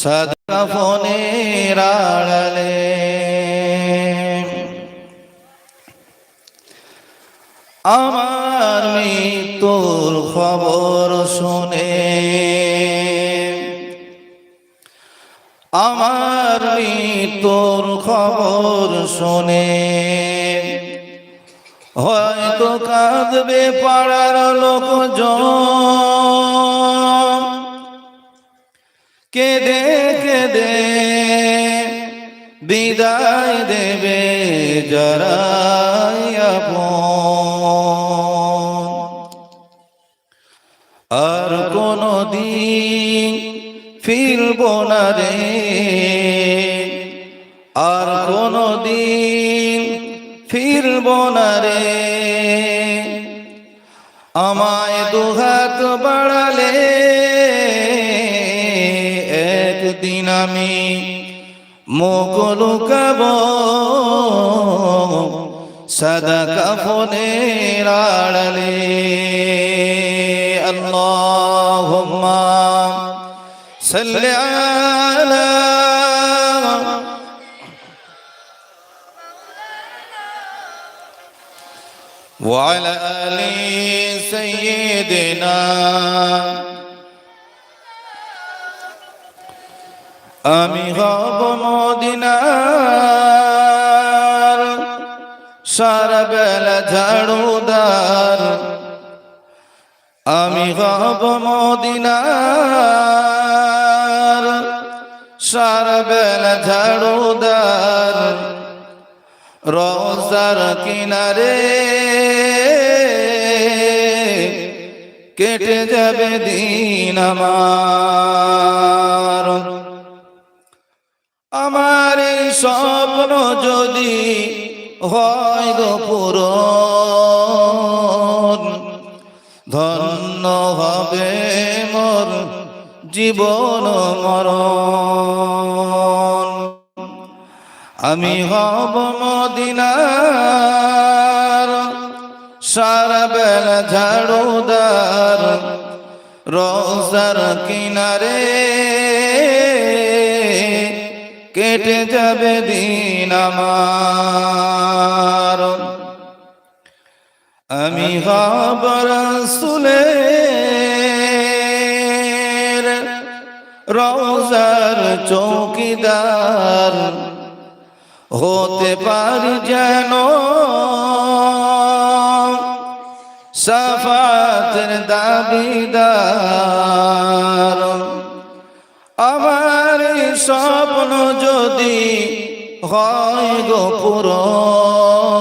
সাদা ফোনের আড়ালে। আমার মৃত্যুর খবর শুনে আমার মৃত্যুর খবর শুনে হয়তো কাঁদবে পাড়ার লোকজন। কেঁদে কেঁদে বিদায় দেবে যারা আর কোনো দিন ফিরব না রে। আর কোনো দিন ফিরব না রে। আমায় দুহাত বাড়ালে আমি মুখ লুকাব সাদা কাফনের আড়ালে আল্লাহুম্মা সাল্লি আলা وعلى آل سيدنا আমি হব মদিনার সারা বেলা ঝাড়ুদার। আমি হব মদিনার সারা বেলা ঝাড়ুদার। রোজার কিনারে কেটে যাবে দিন আমার। স্বপ্ন যদি হয় গো পূরণ, ধন্য হবে মোর জীবন মরণ। আমি হব মদিনার সারা বেলা ঝাড়ুদার, রোজার কিনারে কেটে যাবে দিন আমার। আমি হব রসুলের রোজার চৌকিদার। হতে পারি যেন সাফাতের দাবিদার। স্বপ্ন যদি হয় গো পূরণ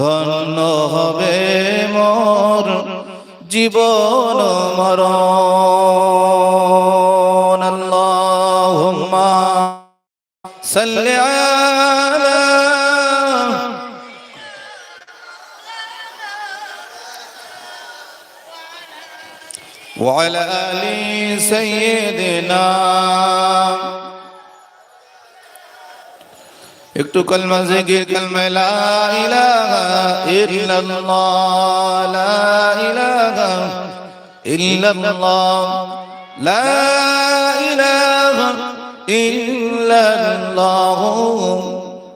ধন্য হবে মোর জীবন মরণ। আল্লাহুম্মা সাল্লি وعلى آل سيدنا একটু কলমা জিকির কলমা লা ইলাহা ইল্লাল্লাহ লা ইলাহা ইল্লাল্লাহ লা ইলাহা ইল্লাল্লাহ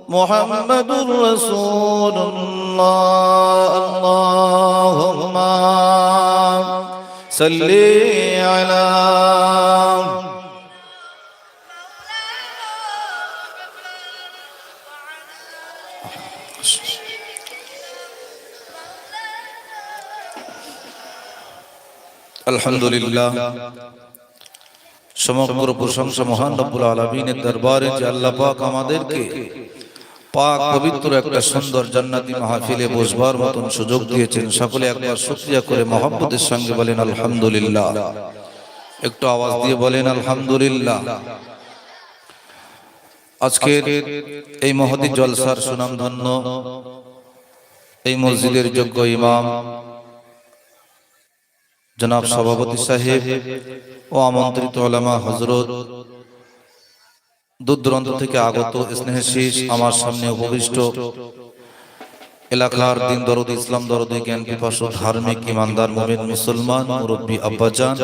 মুহাম্মাদুর রাসূলুল্লাহ আল্লাহুম্মা সাল্লি আলা আলহামদুলিল্লাহ। সমগ্র প্রশংসা মহান রব্বুল আলমিনের দরবারে যে আল্লাহ পাক আমাদেরকে পাক পবিত্র একটা সুন্দর জান্নাতি মাহফিলে বসবার মতন সুযোগ দিয়েছেন। সকলে একবার শুকরিয়া করে মহব্বতের সঙ্গে বলেন আলহামদুলিল্লাহ। একটু আওয়াজ দিয়ে বলেন আলহামদুলিল্লাহ। আজকের এই মহতি জলসার সুনামধন্য এই মসজিদের যোগ্য ইমাম জনাব সভাপতি সাহেব ও আমন্ত্রিত ওলামা হজরত দূর দূরান্ত থেকে আগত স্নেহশীষ আমার সামনে উপবিষ্ট এলাকার দিন দরদ ইসলাম দরদ জ্ঞান পিপাসু ধার্মিক ইমানদার মুমিন মুসলমান মুরব্বী আব্বাজান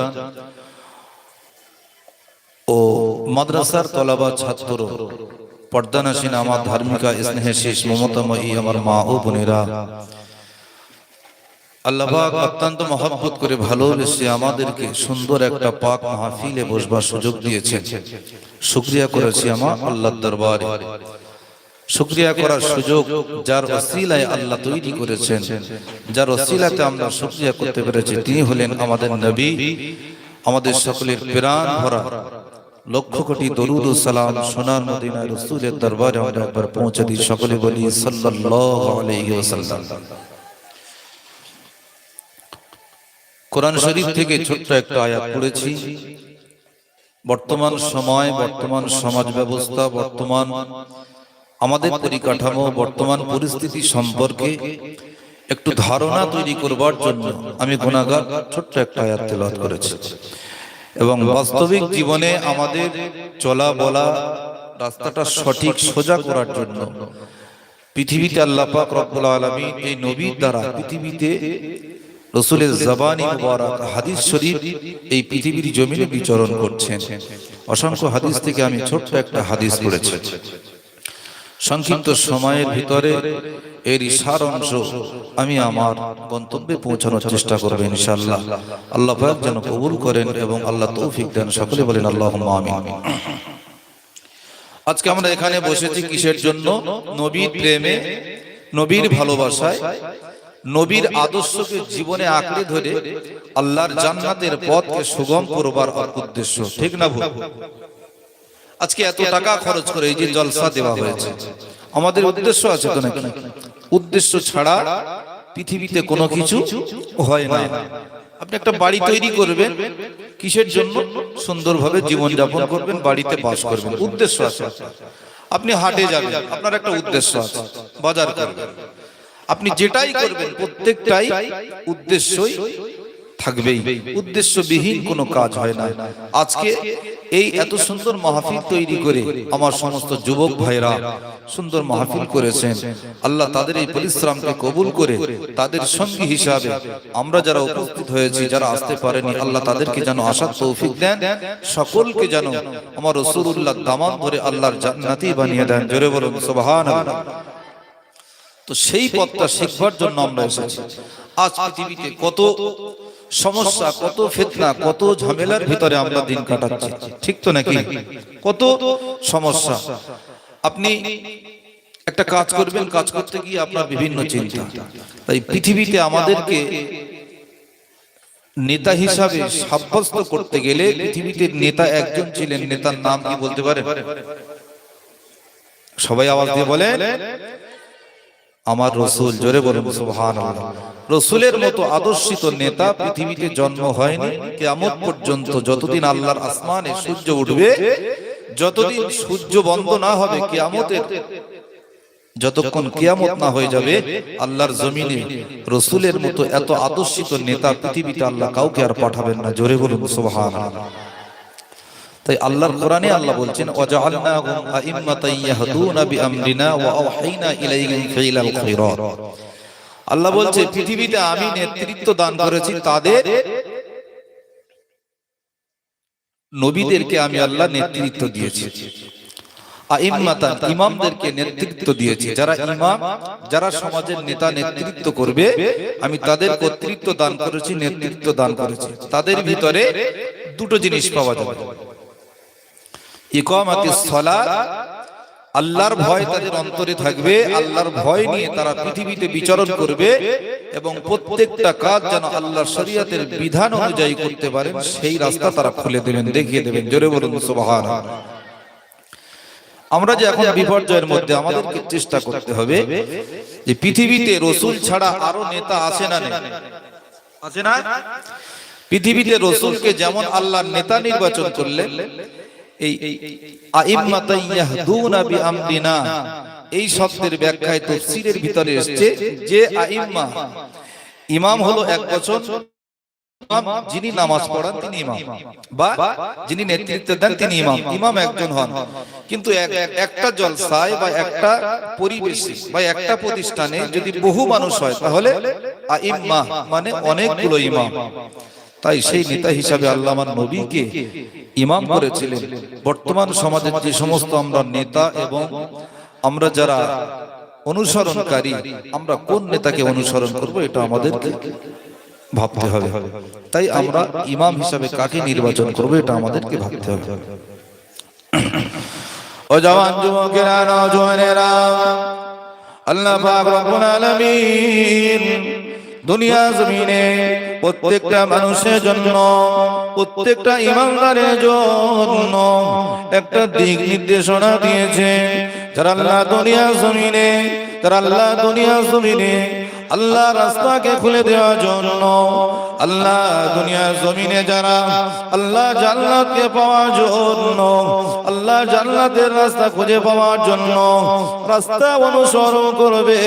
ও মাদ্রাসার তলাবা ছাত্র পর্দানাসীন আমার ধার্মিকা স্নেহে শেষ মমতাময়ী আমার মা ও বোনেরা। আল্লাহবাক অত্যন্ত মহব্বত করে ভালোবেসে আমাদেরকে সুন্দর একটা পাক মাহফিলে বসবার সুযোগ দিয়েছেন। শুক্রিয়া করেছি আমার আল্লাহ দরবারে। শুক্রিয়া করার সুযোগ যার ওসিলায় আল্লাহ তৈরি করেছেন। যার ওসিলাতে আমরা শুক্রিয়া করতে পেরেছি। তিনি হলেন আমাদের নবী। আমাদের সকলের প্রাণ ভরা। লক্ষ কোটি দরুদ ও সালাম সোনার মদিনা রসুলের দরবারে আমরা একবার পৌঁছে দিই। সকলে বলি সাল্লাল্লাহু আলাইহি ওয়াসাল্লাম। কোরআন শরীফ থেকে ছোট্ট একটা আয়াত পড়েছি। বর্তমান সময় বর্তমান সমাজ ব্যবস্থা বর্তমান আমাদের পরিকাঠামো বর্তমান পরিস্থিতি সম্পর্কে একটু ধারণা তৈরি করবার জন্য আমি গুণাগার ছোট্ট একটা আয়াত তেলাওয়াত করেছি। এবং বাস্তবিক জীবনে আমাদের চলা বলা রাস্তাটা সঠিক সোজা করার জন্য। পৃথিবীতে আল্লাহ পাক রব্বুল আলামিন এই নবীর দ্বারা পৃথিবীতে রসুলের জবানি মুবারক হাদিস শরীফ এই পৃথিবীর জমিনে বিচরণ করছেন। অসংখ্য হাদিস থেকে আমি ছোট্ট একটা হাদিস পড়েছি। সংক্ষিপ্ত সময়ের ভিতরে এর সার অংশ আমি আমার গন্তব্যে পৌঁছানোর চেষ্টা করব ইনশাআল্লাহ। আল্লাহ পাক যেন কবুল করেন এবং আল্লাহ তৌফিক দেন। সকলে বলেন আল্লাহ আমিন। আজকে আমরা এখানে বসেছি কিসের জন্য? নবীর প্রেমে নবীর ভালোবাসায়। নবীর আদর্শকে জীবনে আঁকড়ে ধরে আল্লাহর জান্নাতের পথকে সুগম করবার উদ্দেশ্য ঠিক না ভুল? আজকে এত টাকা খরচ করে এই যে জলসা দেওয়া হয়েছে আমাদের উদ্দেশ্য আছে তো নাকি? উদ্দেশ্য ছাড়া পৃথিবীতে কোনো কিছু হয় না। আপনি একটা বাড়ি তৈরি করবেন কিসের জন্য? সুন্দরভাবে জীবন যাপন করবেন বাড়িতে বাস করবেন। উদ্দেশ্য আছে। আপনি হাটে যাবেন আপনার একটা উদ্দেশ্য আছে বাজার করবেন। আপনি যেটাই করবেন প্রত্যেকটাই উদ্দেশ্যই থাকবেই। উদ্দেশ্যবিহীন কোনো কাজ হয় না। আজকে এই এত সুন্দর মাহফিল তৈরি করে আমার সমস্ত যুবক ভাইরা সুন্দর মাহফিল করেছেন। আল্লাহ তাদের এই পরিশ্রমকে কবুল করে তাদের সঙ্গী হিসাবে আমরা যারা উপস্থিত হয়েছি যারা আসতে পারেনি আল্লাহ তাদেরকে যেন আসার তৌফিক দেন সকলকে যেন আমার রসুল্লাহ দামান ধরে আল্লাহর জান্নাতি বানিয়ে দেন। জোরে বলুন সুবহানাল্লাহ। তো সেই পথটা শিখবার জন্য আমরা এসেছি। আজ পৃথিবীতে কত সমস্যা কত ফেতনা কত ঝামেলার ভিতরে আমরা দিন কাটাচ্ছি। ঠিক তো নাকি? কত সমস্যা। আপনি একটা কাজ করবেন কাজ করতে গিয়ে আপনার বিভিন্ন চিন্তা। তাই পৃথিবীতে আমাদেরকে নেতা হিসাবে সাব্যস্ত করতে গেলে পৃথিবীতে নেতা একজন ছিলেন নেতার নাম কি বলতে পারে? সবাই আওয়াজ দিয়ে বলেন। আমার রসুল জোরে বলুন সুবহান রসুলের মতো আদর্শিত নেতা পৃথিবীতে জন্ম হয়নি কেমন পর্যন্ত যতদিন আল্লাহর আসমানে সূর্য উঠবে যতদিন সূর্য বন্ধ না হবে কেয়ামতের যতক্ষণ কিয়ামত না হয়ে যাবে আল্লাহর জমিনে রসুলের মতো এত আদর্শিত নেতা পৃথিবীতে আল্লাহ কাউকে আর পাঠাবেন না। জোরে বলুন সুবহান তাই আল্লাহর কোরআনে আল্লাহ বলছেন, ওয়াজআলনাহুম আইম্মাতান ইয়াহদুনা বিআমরিনা ওয়া আওহাইনা ইলাইহিম ফিলাল খায়রাত আল্লাহ বলছে, পৃথিবীতে আমি নেতৃত্ব দান করেছি তাদের নবীদেরকে আমি আল্লাহ নেতৃত্ব দিয়েছি। আইম্মাতান ইমামদেরকে নেতৃত্ব দিয়েছি। যারা ইমাম, যারা সমাজের নেতা নেতৃত্ব করবে, আমি তাদের কর্তৃত্ব দান করেছি, নেতৃত্ব দান করেছি। তাদের ভিতরে দুটো জিনিস পাওয়া যাবে। সালাত আল্লাহর ভয় তাদের অন্তরে থাকবে আল্লাহর ভয় নিয়ে তারা পৃথিবীতে বিচরণ করবে এবং প্রত্যেকটা কাজ যেন আল্লাহর শরীয়তের বিধান অনুযায়ী করতে পারেন সেই রাস্তা তারা খুলে দেবেন দেখিয়ে দেবেন জোরে বলুন সুবহানাল্লাহ আমরা যে এখন বিপর্যয়ের মধ্যে আমাদেরকে চেষ্টা করতে হবে যে পৃথিবীতে রসুল ছাড়া আরও নেতা আছে না আছে না পৃথিবীতে রসুলকে যেমন আল্লাহ নেতা নির্বাচন করলেন এই এই শব্দের ব্যাখ্যায় তাফসীরের ভিতরে এসেছে যে আইম্মা ইমাম হলো এক বছর যিনি নামাজ পড়ান তিনি ইমাম, বা যিনি নেতৃত্ব দেন তিনি ইমাম ইমাম একজন হন। কিন্তু এক- একটা জলসায় বা একটা পরিবেশে বা একটা প্রতিষ্ঠানে যদি বহু মানুষ হয়, তাহলে মানে অনেকগুলো ইমাম। তাই সেই নেতা হিসাবে আল্লাহ আমার নবীকে ইমাম করেছিলেন। বর্তমান সমাজের যে সমস্ত আমরা নেতা এবং আমরা যারা অনুসরণকারী, আমরা কোন নেতাকে অনুসরণ করব এটা আমাদেরকে ভাবতে হবে। তাই আমরা ইমাম হিসাবে কাকে নির্বাচন করব এটা আমাদেরকে ভাবতে হবে। ও জওয়ান যুবকেরা নওজোয়ানেরা আল্লাহ পাক রব্বুল আলামিন দুনিয়া জমিনে প্রত্যেকটা মানুষের জন্য প্রত্যেকটা ইমানদারের জন্য একটা দিক নির্দেশনা দিয়েছে। যারা আল্লাহ দুনিয়া জমিনে তারা আল্লাহ দুনিয়া জমিনে আল্লাহ রাস্তাকে খুলে দেওয়ার জন্য আল্লাহ দুনিয়া জমিনে যারা আল্লাহ জান্নাতকে পাওয়ার জন্য আল্লাহ জান্নাতের রাস্তা খুঁজে পাওয়ার জন্য রাস্তা অনুসরণ করবে।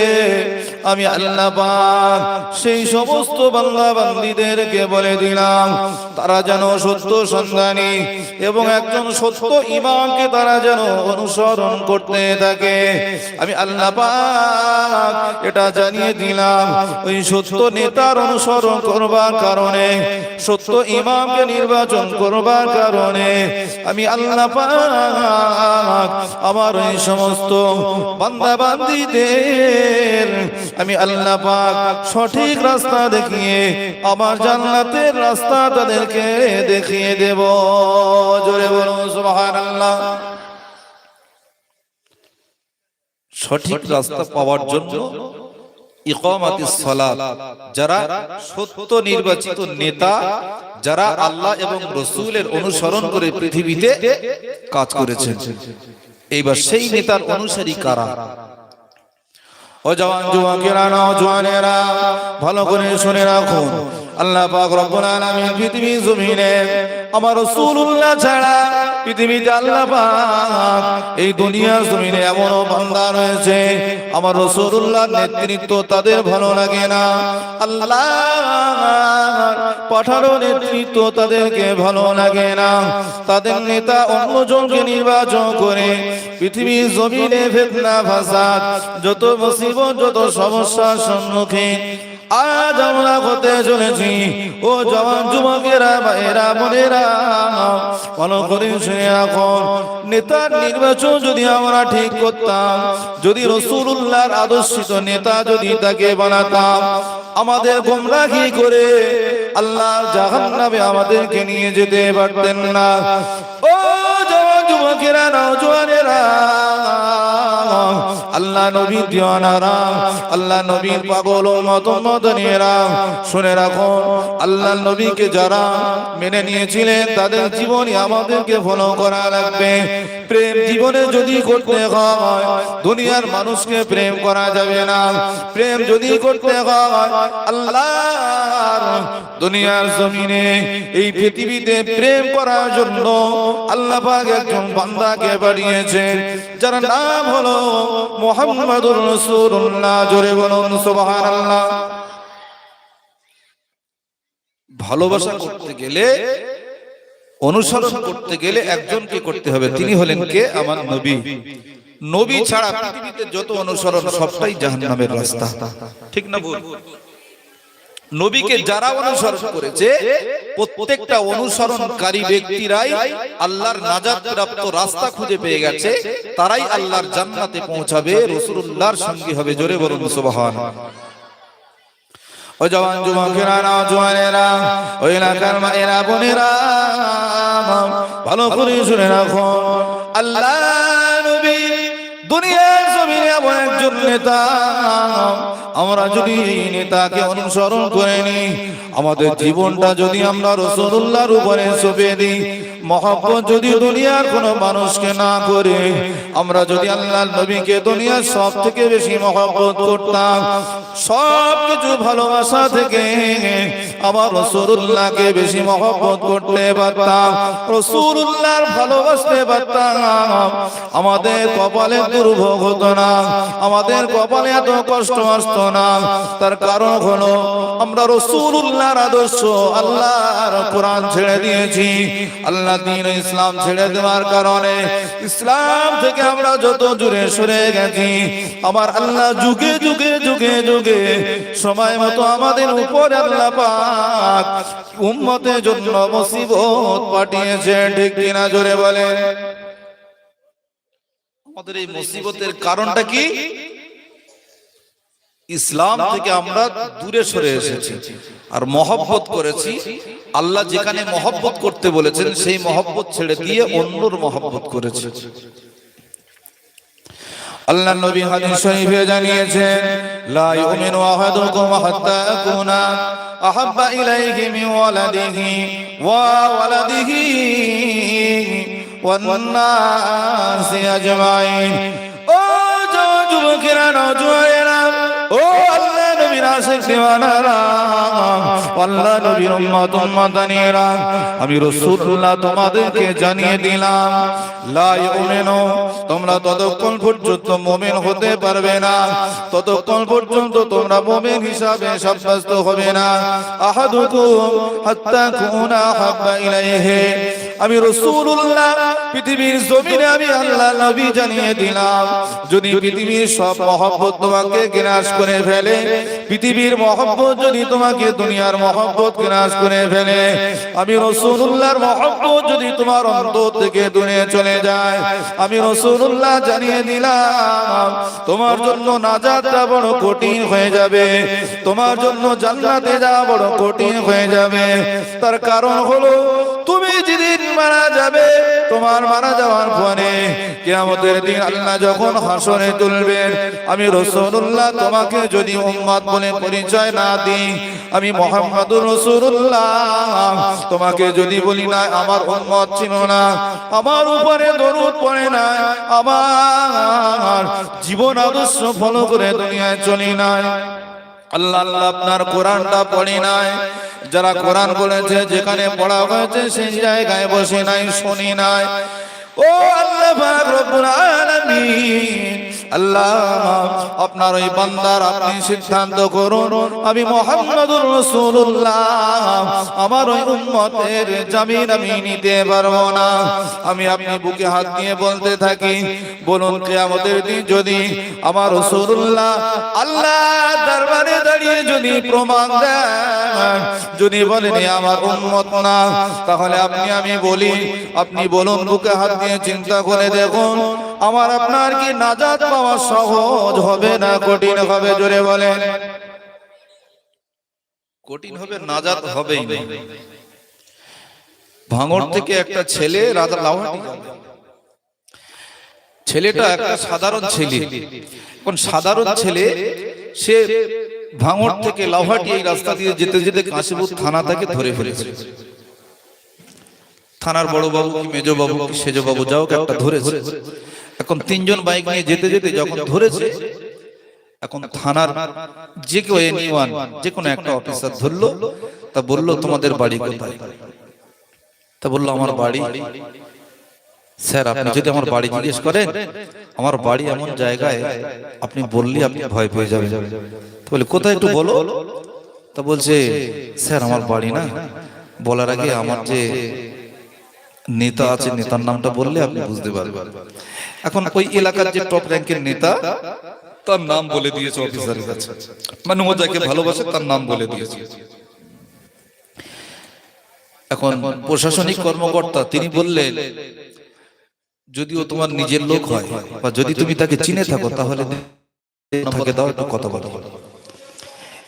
আমি আল্লাহ পাক সেই সমস্ত বাংলা বান্দিদেরকে বলে দিলাম, তারা যেন সত্য সন্ধানী এবং একজন সত্য ইমামকে তারা যেন অনুসরণ করতে থাকে। আমি আল্লাহ পাক এটা জানিয়ে দিলাম, ওই সত্য নেতার অনুসরণ করবার কারণে, সত্য ইমামকে নির্বাচন করবার কারণে, আমি আল্লাহ পাক আমার ওই সমস্ত বান্দা বান্দিদের আমি আল্লাহ পাক সঠিক রাস্তা দেখিয়ে আমার জান্নাতের রাস্তা তাদেরকে দেখিয়ে দেব। জোরে বলুন সুবহানাল্লাহ। সঠিক রাস্তা পাওয়ার জন্য ইকামাতিস সালাত। যারা সত্য নির্বাচিত নেতা যারা আল্লাহ এবং রসুলের অনুসরণ করে পৃথিবীতে কাজ করেছেন। এইবার সেই নেতার অনুসারী কারা? ও জওয়ান, যুবকেরা নওজোয়ানেরা ভালো করে শুনে রাখুন। আল্লাহ পাক রব্বুল আলামিন পৃথিবী জমিনে আমার রাসূলুল্লাহ ছাড়া পৃথিবীতে আল্লাহ এই দুনিয়া জমিনে এমন বান্দা রয়েছে। আমার রাসূলুল্লাহ নেতৃত্ব তাদের ভালো লাগে না। আল্লাহ পাঠানো নেতৃত্ব তাদেরকে ভালো লাগে না। তাদের নেতা অন্যজনকে নির্বাচন করে পৃথিবীর জমিনে ফেতনা, ফাসাদ, যত মুসিবত, যত সমস্যার সম্মুখীন আজ আমরা হতে চলেছি ও জওয়ান যুবকেরা, ভাইয়েরা, বোনেরা ভালো করে শুনে এখন নেতার নির্বাচন যদি আমরা ঠিক করতাম, যদি রসুল্লাহর আদর্শিত নেতা যদি তাকে বানাতাম, আমাদের গোমরাহি করে আল্লাহ জাহান্নামে আমাদেরকে নিয়ে যেতে পারতেন না। ও জওয়ান যুবকেরা, নওজোয়ানেরা আল্লাহ নবী দিওয়ানারা আল্লাহ নবীর পাগল ও মত মদনীরা শুনে রাখো, আল্লাহ নবীকে যারা মেনে নিয়েছিলেন, তাদের জীবনই আমাদেরকে ফলো করা লাগবে। প্রেম জীবনে যদি করতে হয়, দুনিয়ার মানুষকে প্রেম করা যাবে না। প্রেম যদি করতে হয়, আল্লাহর দুনিয়ার জমিনে, এই পৃথিবীতে প্রেম করার জন্য আল্লাহ পাক একজন বান্দাকে পাঠিয়েছেন যার নাম হলো মোহাম্মদুর রাসূলুল্লাহ জোরে বলুন, সুবহানাল্লাহ। ভালোবাসা করতে গেলে, অনুসরণ করতে গেলে একজনকে করতে হবে? তিনি হলেন কে? আমার নবী। নবী ছাড়া পৃথিবীতে যত অনুসরণ, সবটাই জাহান্নামের রাস্তা। ঠিক না ভুল? নবীকে যারা অনুসরণ করেছে প্রত্যেকটা অনুসরণকারী ব্যক্তিরাই আল্লাহর নাজাত প্রাপ্ত রাস্তা খুঁজে পেয়ে গেছে তারাই আল্লাহর জান্নাতে পৌঁছাবে রাসূলুল্লাহর সঙ্গী হবে জোরে বলুন সুবহান। ও জওয়ান যুবকেরা নওজোয়ানেরা ও এলাকার মায়েরা বোনেরা ভালো করে শুনে রাখো। আল্লাহ নবী এমন একজন নেতা, আমরা যদি এই নেতাকে অনুসরণ করে নি আমাদের জীবনটা যদি আমরা রসুল্লাহর উপরে সঁপে দিই, মহব্বত যদি দুনিয়ার কোন মানুষকে না করে, আমরা যদি আল্লাহ নবীকে দুনিয়ার সব থেকে বেশি মহব্বত করতাম সব কিছু ভালোবাসা থেকে আমার রসুল্লাহকে বেশি মহব্বত করতে পারতাম রসুল্লাহর ভালোবাসতে পারতাম। আমাদের কপালে দুর্ভোগ হতো না, আমাদের কপালে এত কষ্ট আসতো না। তার কারণ হলো, আমরা রসুল্লাহর আদর্শ আল্লাহর কোরআন ছেড়ে দিয়েছি। আল্লাহ দিন ইসলাম ছেড়ে দেওয়ার কারণে ইসলাম থেকে আমরা যত দূরে সরে গেছি আমার আল্লাহ যুগে যুগে যুগে যুগে সময় মতো আমাদের উপর আল্লাহ উম্মতের জন্য মুসিবত পাঠিয়েছে, ঠিক কিনা জোরে বলে আমাদের এই মুসিবতের কারণটা কি? ইসলাম থেকে আমরা দূরে সরে এসেছি আর মহব্বত করেছি। আল্লাহ যেখানে মহব্বত করতে বলেছেন, সেই মহব্বত ছেড়ে দিয়ে অন্যর মহব্বত করেছে। আল্লাহ নবী হাদিস শরীফে জানিয়েছেন, লা ইউমিনু আহাদুকুম হাত্তা আকুনা। আহাব্বা ইলাইহি মিন ওয়ালাদিহি ওয়া ওয়ালাদিহি ওয়ান নাসি আজমাইন ও যুবকেরা নওজোয়ানেরা ও আমি রাসূলুল্লাহ তোমাদেরকে জানিয়ে দিলাম, লা ইউমিনু, তোমরা ততক্ষণ পর্যন্ত মুমিন হতে পারবে না। ততক্ষণ পর্যন্ত তোমরা মুমিন হিসাবে সাব্যস্ত হবে না। আহাদুকুম হাত্তা কুনা হাব্বা ইলাইহি। আমি রাসূলুল্লাহ পৃথিবীর জমিনে আমি আল্লাহ নবী জানিয়ে দিলাম। যদি পৃথিবীর সব মহব্বত তোমাকে বিনাশ করে ফেলে, পৃথিবীর মহব্বত যদি তোমাকে দুনিয়ার মহব্বত বিনাশ করে ফেলে, আমি রাসূলুল্লাহর মহব্বত যদি তোমার অন্তর থেকে দূরে চলে যায়, আমি রাসূলুল্লাহ জানিয়ে দিলাম, তোমার জন্য নাজাতটা বড় কঠিন হয়ে যাবে, তোমার জন্য জান্নাতে যাওয়া বড় কঠিন হয়ে যাবে। তার কারণ হলো যেদিন মারা যাবে, তোমার মারা যাওয়ার পরে কিয়ামতের দিন আল্লাহ যখন হাসরে তুলবেন, আমি রাসূলুল্লাহ তোমাকে যদি উম্মত বলে পরিচয় না দিই, আমি মুহাম্মাদুর রাসূলুল্লাহ। তোমাকে যদি বলি না, আমার উম্মত ছিল না, আমার উপরে দরুদ পড়ে না, আমার জীবন আদর্শ ফলো করে দুনিয়ায় চলি নাই। আল্লাহ আল্লাহ আপনার কোরআনটা পড়ি নাই যারা কোরআন বলেছে, যেখানে পড়া হয়েছে, সেই জায়গায় বসে নাই, শুনি নাই। ও আল্লাহ রব্বুল আলামিন আল্লাহ, আপনার ওই বান্দার আপনি সিদ্ধান্ত করুন, আমি মোহাম্মদুর রাসূলুল্লাহ, আমার ওই উম্মতের জামিন আমি নিতে পারব না। আমি আপনি বুকে হাত দিয়ে বলতে থাকি, বলুন কিয়ামতের দিন যদি আমার রাসূলুল্লাহ আল্লাহ দরবারে দাঁড়িয়ে যদি প্রমাণ দেন, যদি বলেন আমার উম্মত না, তাহলে আপনি, আমি বলি, আপনি বলুন, বুকে হাত দিয়ে চিন্তা করে দেখুন, আমার আপনার কি নাজাত পাওয়া সহজ হবে না কঠিন হবে জোরে বলেন। কঠিন হবে নাজাত হবেই না। ভাঙড় থেকে একটা ছেলে রাজা লাউহাটি ছেলেটা একটা সাধারণ ছেলে। এখন সাধারণ ছেলে সে ভাঙর থেকে লাউহাটি এই রাস্তা দিয়ে যেতে যেতে কাশীপুর থানা থেকে ধরে ফেলেছে। থানার বড় বাবু কি মেজ বাবু কি সেজ বাবু যাও একটা ধরেছে। এখন তিনজন বাইক নিয়ে যেতে যেতে যখন ধরেছে এখন থানার যে কেউ এনি ওয়ান যে কোনো একটা অফিসার ধরলো তা বলল তোমাদের বাড়ি কোথায়? তা বলল আমার বাড়ি। স্যার আপনি যদি আমার বাড়ি জিজ্ঞেস করেন আমার বাড়ি এমন জায়গায় আপনি বললে আপনি ভয় পেয়ে যাবেন। তো বলে কোথায় একটু বলো? তা বলছে স্যার আমার বাড়ি না। বলার আগে আমার যে নেতা আছে নেতার নামটা বললে আপনি বুঝতে পারবেন। এখন ওই এলাকার যে টপ র্যাঙ্কের নেতা তার নাম বলে দিয়েছে অফিসারের কাছে। মানে ও যাকে ভালোবাসে তার নাম বলে দিয়েছে। এখন প্রশাসনিক কর্মকর্তা তিনি বললেন যদিও তোমার নিজের লোক হয় বা যদি তুমি তাকে চিনে থাকো তাহলে থাকে দাও একটু কথা বলো।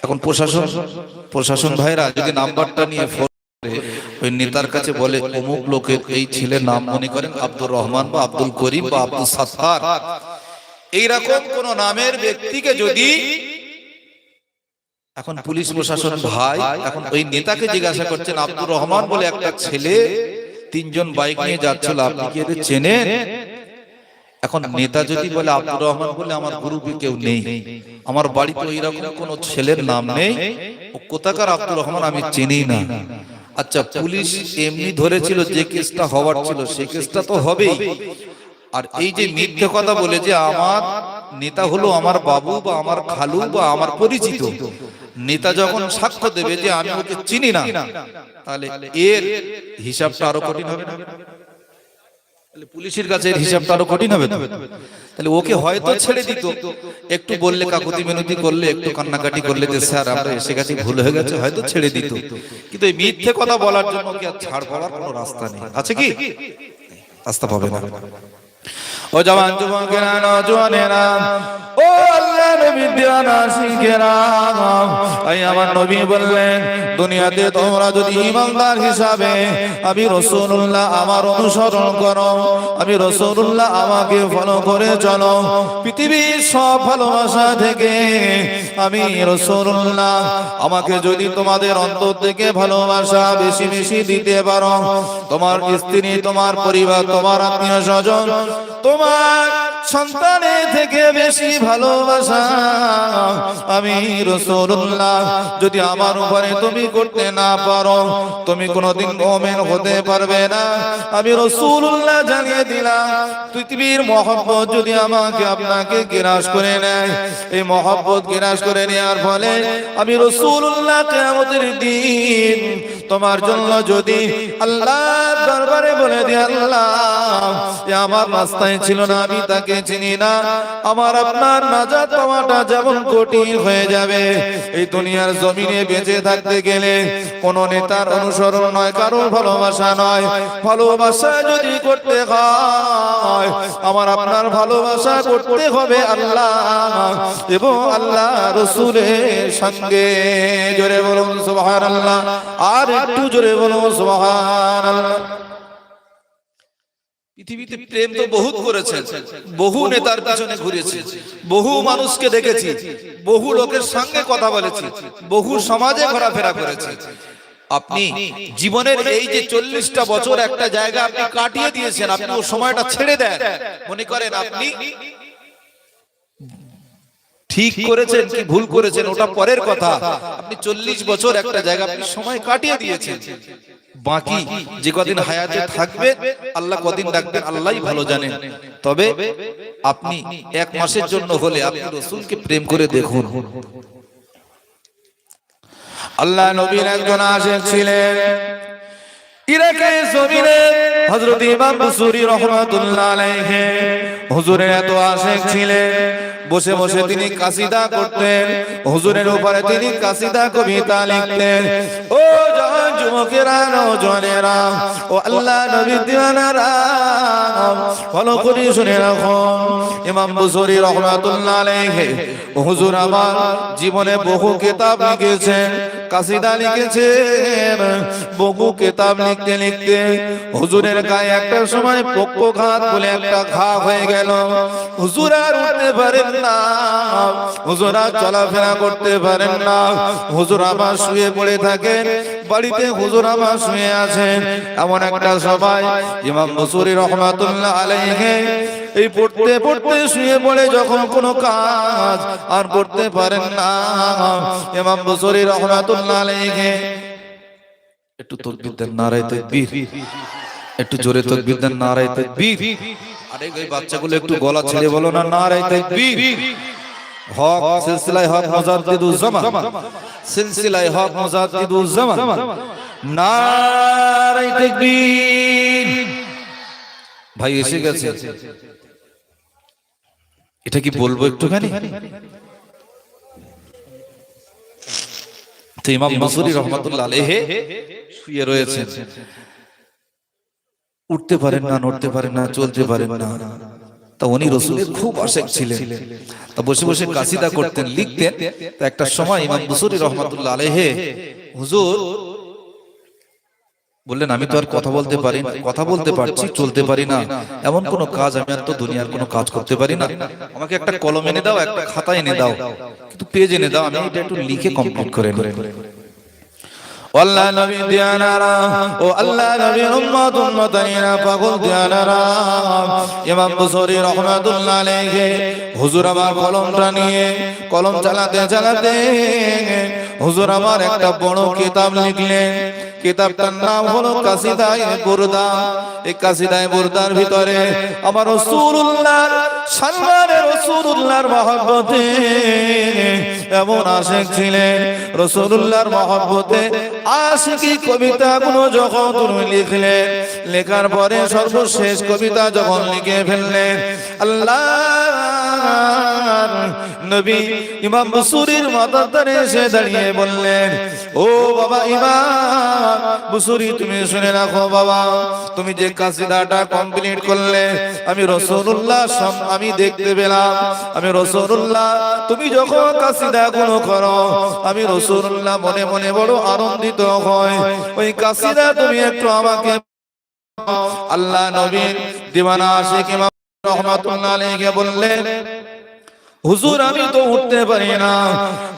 এখন প্রশাসন প্রশাসন ভাইরা যদি নাম্বারটা নিয়ে ওই নেতার কাছে বলে, অমুক লোকের এই ছেলে নাম মনে করেন আব্দুর রহমান বা আব্দুল করিম বা আব্দুল সাত্তার। এইরকম কোন নামের ব্যক্তিকে যদি এখন পুলিশ প্রশাসন ভাই, এখন ওই নেতাকে জিজ্ঞাসা করছেন, আব্দুর রহমান বলে একটা ছেলে তিনজন বাইক নিয়ে যাচ্ছিল, আপনি কি এদের চেনেন? এখন নেতা যদি বলে, আব্দুর রহমান বলে আমার গ্রুপে কেউ নেই, আমার বাড়িতে ওইরকম কোন ছেলের নাম নেই কোথাকার আব্দুর রহমান আমি চিনি না। আচ্ছা পুলিশ এমনি ধরেছিল যে কেসটা হওয়ার ছিল সে কেসটা তো হবেই। আর এই যে মিথ্যে কথা বলে যে আমার নেতা হলো আমার বাবু বা আমার খালু বা আমার পরিচিত। নেতা যখন সাক্ষ্য দেবে যে আমি ওকে চিনি না তাহলে এর হিসাবটা আরও কঠিন হবে। না তাহলে পুলিশের কাছে এর হিসাবটা আরও কঠিন হবে তাহলে ওকে হয়তো ছেড়ে দিত। একটু বললে কাকুতি মিনতি করলে একটু কান্নাকাটি করলে যে স্যার আমরা এসে গেছি ভুল হয়ে গেছে হয়তো ছেড়ে দিত। কিন্তু এই মিথ্যে কথা বলার জন্য কি আর ছাড় পাওয়ার কোনো রাস্তা নেই? আছে কি? রাস্তা পাবে না। ও জওয়ান যুবকেরা নজওয়ানেরা ও শিখেরা এই আমার নবী বললেন, দুনিয়াতে তোমরা যদি হিসাবে আমি আমার অনুসরণ করো, আমি আমাকে ফলো করে চলো। পৃথিবীর সব ভালোবাসা থেকে আমি রাসূলুল্লাহ আমাকে যদি তোমাদের অন্তর থেকে ভালোবাসা বেশি বেশি দিতে পারো, তোমার স্ত্রী, তোমার পরিবার, তোমার আত্মীয় স্বজন, তোমার সন্তানের থেকে বেশি ভালোবাসা আমি রসুল্লাহ যদি আমার উপরে তুমি করতে না পারো, তুমি কোনোদিন মোমেন হতে পারবে না। আমি রসুল্লাহ জানিয়ে দিলাম, পৃথিবীর মহব্বত যদি আমাকে আপনাকে করে নেয়, এই মহব্বত করে নেওয়ার ফলে আমি দিন তোমার জন্য যদি আল্লাহ দরবারে বলে দি আল্লাহ আমার রাস্তায় ছিল না, আমি তাকে চিনি না, আমার আপনার নাজাত পাওয়াটা যেমন কঠিন হয়ে যাবে, এই দুনিয়ার জমিনে বেঁচে থাকতে গেলে কোন নেতার অনুসরণ নয়, কারও ভালোবাসা নয়। ভালোবাসা যদি করতে হয়, আমার আপনার ভালোবাসা করতে হবে আল্লাহ এবং আল্লাহ রসুলের সঙ্গে। জোরে বলুন, সুবহানাল্লাহ। আর একটু জোরে বলুন, সুবহানাল্লাহ। পৃথিবীতে প্রেম তো বহুত করেছে বহু নেতার পিছনে ঘুরেছে। বহু মানুষকে দেখেছি। বহু লোকের সঙ্গে কথা বলেছি। বহু সমাজে ঘোরাফেরা করেছে। আপনি জীবনের এই যে চল্লিশটা বছর একটা জায়গা আপনি কাটিয়ে দিয়েছেন আপনি ও সময়টা ছেড়ে দেন। মনে করেন আপনি ঠিক করেছেন কি ভুল করেছেন ওটা পরের কথা। আপনি চল্লিশ বছর একটা জায়গা আপনি সময় কাটিয়ে দিয়েছেন। বাকি যে কদিন হায়াতে থাকবে, আল্লাহ কদিন রাখবেন, আল্লাহই ভালো জানেন তবে আপনি এক মাসের জন্য হলে আপনি রসুলকে প্রেম করে দেখুন। আল্লাহ নবীর একজন আশেক ছিলেন। ইরাকে জমিনে হযরত ইমাম বুসুরি রাহমাতুল্লাহ আলাইহি হুজুরের এত আশেক ছিলেন। বসে বসে তিনি কাসিদা করতেন। হুজুরের উপরে তিনি কাসিদা কবিতা লিখতেন। ও জন যুবকেরা নজনেরা ও আল্লাহ নবী দিওয়ানারা ভালো করে শুনে রাখো। ইমাম বুসরি রহমাতুল্লাহ আলাইহি হুজুর আমার জীবনে বহু কিতাব লিখেছেন। কাসিদা লিখেছেন। বহু কিতাব লিখতে লিখতে হুজুরের গায়ে একটা সময় পক্ষঘাত বলে একটা ঘা হয়ে গেল। হুজুর আর উঠতে পারেন না। হুজুর আর চলাফেরা করতে পারেন না। হুজুর আবার শুয়ে পড়ে থাকেন। বাড়িতে হুজুর আমার শুয়ে আছেন। এমন একটা সবাই ইমাম বসুরি রহমাতুল্লাহ আলাইহি এই পড়তে পড়তে শুয়ে পড়ে যখন কোনো কাজ আর করতে পারেন না। ইমাম বসরি রহমাতুল্লাহ আলাইহি একটু তাকবীর দেন, নারায়ে তাকবীর। একটু জোরে তাকবীর দেন, নারায়ে তাকবীর। আরে এই বাচ্চাগুলো একটু গলা ছেড়ে বলো না, নারায়ে তাকবীর। হক সিলসিলায়ে হক মুজাদ্দিদুজ জামান। সিলসিলায়ে হক মুজাদ্দিদুজ জামান। নারায়ে তাকবীর। ভাই এসে গেছে। এটা কি বলব একটুখানি? তো ইমাম মাসুরি রহমাতুল্লাহ আলাইহি শুয়ে রয়েছেন। উঠতে পারেন না নড়তে পারেন না চলতে পারেন না। তা উনি রসুলের খুব আশেক ছিলেন। তা বসে বসে কাসিদা করতেন লিখতেন। তা একটা সময় ইমাম মাসুরি রহমাতুল্লাহ আলাইহি হুজুর বললেন আমি তো আর কথা বলতে পারি না কথা বলতে পারছি চলতে পারি না। এমন কোন কাজ আমি আর তো দুনিয়ার কোনো কাজ করতে পারি না। আমাকে একটা কলম এনে দাও একটা খাতা এনে দাও কিন্তু পেজ এনে দাও। আমি এটা একটু লিখে কমপ্লিট করে নেব। আল্লাহ নবী দিয়ানারা ও আল্লাহ নবীর উম্মত উম্মতাইনা পাগল দিয়ানারা ইমাম বুসরি রহমাতুল্লাহ আলাইহি, হুজুর আমার কলমটা নিয়ে কলম চালাতে চালাতে হুজুর আমার একটা বড় কিতাব লিখলেন। কিতাবটার নাম হলো কাসিদায়ে বুরদা এই কাসিদায়ে বুরদার ভিতরে আমার রাসূলুল্লাহ সম্মানের রসুল্লাহর মহব্বতে এমন আশেক ছিলেন। রসুল্লাহর মহব্বতে আশিকি কবিতাগুলো যখন তুমি লিখলেন, লেখার পরে সর্বশেষ কবিতা যখন লিখে ফেললেন আল্লাহ নবী ইমাম বসুরির মাতারে এসে দাঁড়িয়ে বললেন, ও বাবা ইমাম, বসুরি তুমি শুনে রাখো বাবা, তুমি যে কাসিদাটা কমপ্লিট করলে, আমি রসুল্লাহ আমি দেখতে পেলাম, আমি রসুল্লাহ, তুমি যখন কাসিদা গুলো করো, আমি রসুল্লাহ মনে মনে বড় আনন্দিত হয়, ওই কাসিদা তুমি একটু আমাকে আল্লাহ নবীন দিওয়ানা আশিক ইমাম রহমাতুল্লাহ আলাইহি বললেন হুজুর, আমি তো উঠতে পারি না।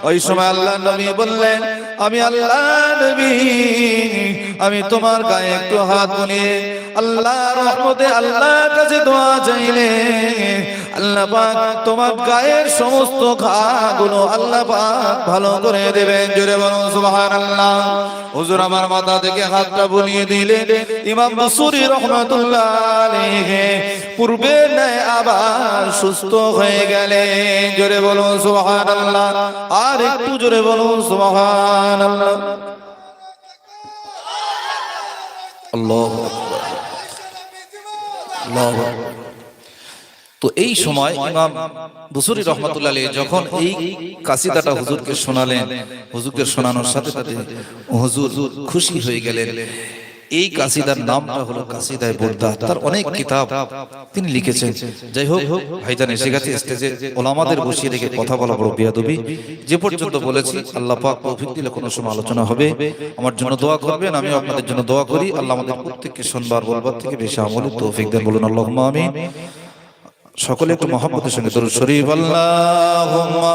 ওই সময় আল্লাহ নবী বললেন, আমি আল্লাহ নবী, আমি তোমার গায়ে একটু হাত বুলিয়ে আল্লাহ রহমতে আল্লাহ কাছে দোয়া চাইলে আল্লাহ পাক তোমার গায়ের সমস্ত ঘাগুলো আল্লাহ পাক ভালো করে দেবেন। জোরে বলুন, সুবহানাল্লাহ। হুজুর আমার মাথা থেকে হাতটা বুলিয়ে দিলেন। ইমাম বসুরি রহমাতুল্লাহ আলাইহি পূর্বে নেয় আবার সুস্থ হয়ে গেলেন। জোরে বলুন, সুবহানাল্লাহ। আর একটু জোরে বলুন, সুবহানাল্লাহ। আল্লাহু আকবার। তো এই সময় ইমাম বুসুরি রহমতুল্লাহ যখন এই কাসিদাটা হুজুরকে শোনালেন, হুজুরকে শোনানোর সাথে সাথে হুজুর খুশি হয়ে গেলেন। এই কাসিদার নামটা হলো কাসিদায় বুরদা তার অনেক কিতাব তিনি লিখেছেন। যাই হোক ভাইজান এসে গেছে স্টেজে ওলামাদের বসিয়ে রেখে কথা বলা বড় বিয়াদবি। যে পর্যন্ত বলেছি আল্লাহ পাক তৌফিক দিলে কোনো সময় আলোচনা হবে। আমার জন্য দোয়া করবেন আমি আপনাদের জন্য দোয়া করি। আল্লাহ আমাদের প্রত্যেককে শুনবার বলবার থেকে বেশি আমলে তৌফিক দেন বলুন আল্লাহুম্মা আমিন। সকলে একটু মহব্বতের সঙ্গে দরুদ শরীফ। আল্লাহুম্মা